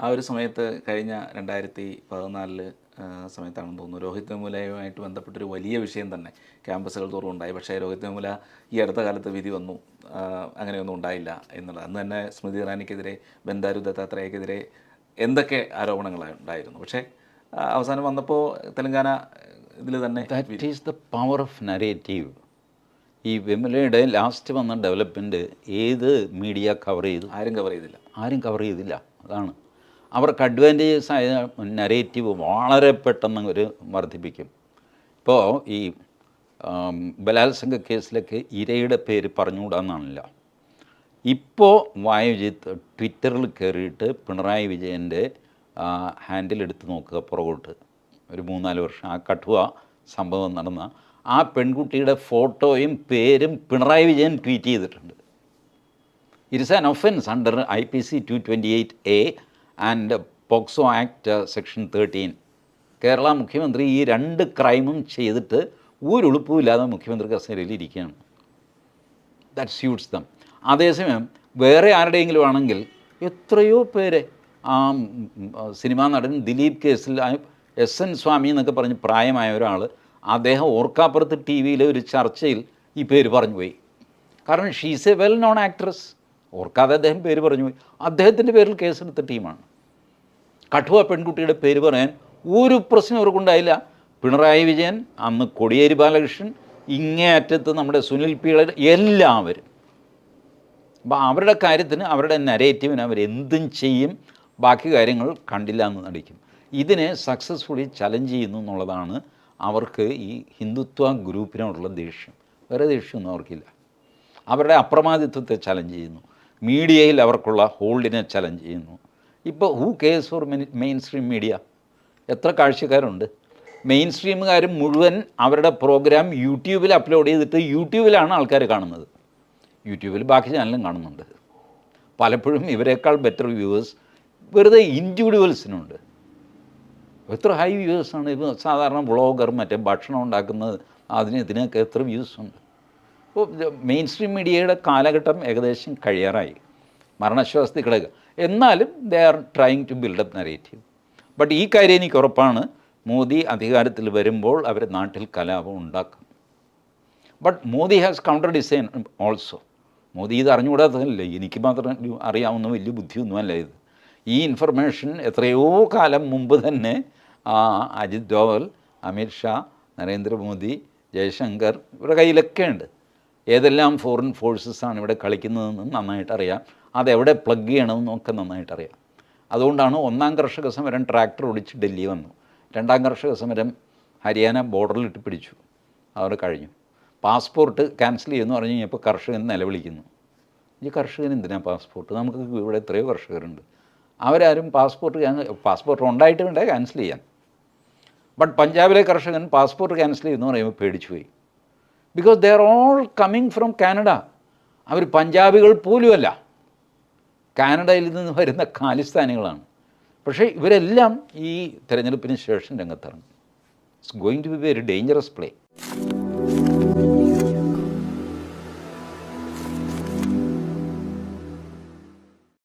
ആ ഒരു സമയത്ത് കഴിഞ്ഞ രണ്ടായിരത്തി പതിനാലിൽ സമയത്താണെന്ന് തോന്നുന്നു. രോഹിത് വെമുലയുമായിട്ട് ബന്ധപ്പെട്ടൊരു വലിയ വിഷയം തന്നെ ക്യാമ്പസുകൾ തോറും ഉണ്ടായി. പക്ഷേ രോഹിത് വെമുല ഈ അടുത്ത കാലത്ത് വിധി വന്നു. അങ്ങനെയൊന്നും ഉണ്ടായില്ല എന്നുള്ളത്. അന്ന് തന്നെ സ്മൃതി ഇറാനിക്കെതിരെ ബന്ദാരു ദത്താത്രേയക്കെതിരെ എന്തൊക്കെ ആരോപണങ്ങളാണ് ഉണ്ടായിരുന്നു. പക്ഷേ അവസാനം വന്നപ്പോൾ തെലങ്കാന ഇതിൽ തന്നെ that is the power of narrative ഈ വിമലയുടെ ലാസ്റ്റ് വന്ന ഡെവലപ്മെന്റ് ഏത് മീഡിയ കവർ ചെയ്തു? ആരും കവർ ചെയ്തില്ല. ആരും കവർ ചെയ്തില്ല. അതാണ്. അവർക്ക് അഡ്വാന്റേജസ് ആയ നരേറ്റീവ് വളരെ പെട്ടെന്ന് ഒരു വർദ്ധിപ്പിക്കും. ഇപ്പോൾ ഈ ബലാത്സംഗ കേസിലൊക്കെ ഇരയുടെ പേര് പറഞ്ഞുകൂടാന്നാണല്ലോ. ഇപ്പോൾ വായുജിത്ത് ട്വിറ്ററിൽ കയറിയിട്ട് പിണറായി വിജയന്റെ ഹാൻഡിൽ എടുത്ത് നോക്കുക പുറകോട്ട്. ഒരു മൂന്നാൽ വർഷം ആ കഠുവ സംഭവം നടന്ന ആ പെൺകുട്ടിയുടെ ഫോട്ടോയും പേരും പിണറായി വിജയൻ ട്വീറ്റ് ചെയ്തിട്ടുണ്ട്. It is an offence under IPC 228A and POXO Act uh, section 13. Kerala മുഖ്യമന്ത്രി ഈ രണ്ട് ക്രൈമും ചെയ്തിട്ട് ഒരു ഉളുപ്പുമില്ലാതെ മുഖ്യമന്ത്രി കസേരയിൽ ഇരിക്കുകയാണ്. ദാറ്റ് സ്യൂട്ട്സ് ദം അതേസമയം വേറെ ആരുടെയെങ്കിലും ആണെങ്കിൽ എത്രയോ പേര് ആ സിനിമാ നടൻ ദിലീപ് കേസിൽ എസ് എൻ സ്വാമി എന്നൊക്കെ പറഞ്ഞ് പ്രായമായ ഒരാൾ അദ്ദേഹം ഓർക്കാപ്പുറത്ത് ടി വിയിലെ ഒരു ചർച്ചയിൽ ഈ പേര് പറഞ്ഞു പോയി. കാരണം she's a well known actress ഓർക്കാതെ അദ്ദേഹം പേര് പറഞ്ഞു പോയി. അദ്ദേഹത്തിന്റെ പേരിൽ കേസെടുത്ത ടീമാണ്. കഠുവ പെൺകുട്ടിയുടെ പേര് പറയാൻ ഒരു പ്രശ്നം അവർക്കുണ്ടായില്ല പിണറായി വിജയൻ അന്ന് കൊടിയേരി ബാലകൃഷ്ണൻ ഇങ്ങേ അറ്റത്ത് നമ്മുടെ സുനിൽ പിള്ള എല്ലാവരും. അപ്പോൾ അവരുടെ കാര്യത്തിന് അവരുടെ നരേറ്റീവിന് അവരെന്തും ചെയ്യും ബാക്കി കാര്യങ്ങൾ കണ്ടില്ല എന്ന് നടിക്കും. ഇതിനെ സക്സസ്ഫുള്ളി ചലഞ്ച് ചെയ്യുന്നു എന്നുള്ളതാണ് അവർക്ക് ഈ ഹിന്ദുത്വ ഗ്രൂപ്പിനോടുള്ള ദേഷ്യം. വേറെ ദേഷ്യമൊന്നും അവർക്കില്ല. അവരുടെ അപ്രമാദിത്വത്തെ ചലഞ്ച് ചെയ്യുന്നു. മീഡിയയിൽ അവർക്കുള്ള ഹോൾഡിനെ ചലഞ്ച് ചെയ്യുന്നു. ഇപ്പോൾ who cares for main stream എത്ര കാഴ്ചക്കാരുണ്ട്? മെയിൻ സ്ട്രീമുകാർ മുഴുവൻ അവരുടെ പ്രോഗ്രാം യൂട്യൂബിൽ അപ്ലോഡ് ചെയ്തിട്ട് യൂട്യൂബിലാണ് ആൾക്കാർ കാണുന്നത്. യൂട്യൂബിൽ ബാക്കി ചാനലും കാണുന്നുണ്ട്. പലപ്പോഴും ഇവരെക്കാൾ ബെറ്റർ വ്യൂവേഴ്സ് വെറുതെ ഇൻഡിവിജ്വൽസിനുണ്ട് എത്ര ഹൈ വ്യൂവേഴ്സാണ് ഇപ്പോൾ സാധാരണ വ്ളോഗർ മറ്റേ ഭക്ഷണം ഉണ്ടാക്കുന്നത് അതിന് ഇതിനൊക്കെ എത്ര വ്യൂസ് ഉണ്ട്? അപ്പോൾ മെയിൻ സ്ട്രീം മീഡിയയുടെ കാലഘട്ടം ഏകദേശം കഴിയാറായി. മരണശ്വാസത്തിൽ കിടക്കുക. എന്നാലും they are trying to build up narrative but ഈ കാര്യം എനിക്ക് ഉറപ്പാണ്. മോദി അധികാരത്തിൽ വരുമ്പോൾ അവർ നാട്ടിൽ കലാപം ഉണ്ടാക്കും. But Modi has counter design also Modi ഇത് അറിഞ്ഞുകൂടാത്തതല്ലേ? എനിക്ക് മാത്രം അറിയാവുന്ന വലിയ ബുദ്ധിയൊന്നുമല്ല ഇത്. ഈ ഇൻഫർമേഷൻ എത്രയോ കാലം മുമ്പ് തന്നെ അജിത് ഡോവൽ അമിത്ഷാ നരേന്ദ്രമോദി ജയശങ്കർ ഇവരുടെ കയ്യിലൊക്കെ ഉണ്ട് ഏതെല്ലാം ഫോറിൻ ഫോഴ്സസ് ആണ് ഇവിടെ കളിക്കുന്നതെന്ന് നന്നായിട്ട് അറിയാം. അതെവിടെ പ്ലഗ് ചെയ്യണമെന്നൊക്കെ നന്നായിട്ട് അറിയാം അതുകൊണ്ടാണ് ഒന്നാം കർഷക സമരം ട്രാക്ടർ ഓടിച്ച് ഡൽഹി വന്നു. രണ്ടാം കർഷക സമരം ഹരിയാന ബോർഡറിലിട്ട് പിടിച്ചു. അവർ കഴിഞ്ഞു. പാസ്പോർട്ട് ക്യാൻസൽ ചെയ്യുമെന്ന് പറഞ്ഞു കഴിഞ്ഞപ്പോൾ കർഷകൻ നിലവിളിക്കുന്നു. ഈ കർഷകൻ എന്തിനാണ് പാസ്പോർട്ട് നമുക്ക് ഇവിടെ എത്രയോ കർഷകരുണ്ട്. അവരാരും പാസ്പോർട്ട് പാസ്പോർട്ട് ഉണ്ടായിട്ട് വേണ്ടേ ക്യാൻസൽ ചെയ്യാൻ. ബട്ട് പഞ്ചാബിലെ കർഷകൻ പാസ്പോർട്ട് ക്യാൻസൽ ചെയ്യുന്നു പറയുമ്പോൾ പേടിച്ചു പോയി because they are all coming from Canada അവർ പഞ്ചാബികൾ പോലുമല്ല. കാനഡയിൽ നിന്ന് വരുന്ന ഖാലിസ്ഥാനികളാണ്. പക്ഷേ ഇവരെല്ലാം ഈ തിരഞ്ഞെടുപ്പിന് ശേഷം രംഗത്തിറങ്ങും. It's going to be very dangerous play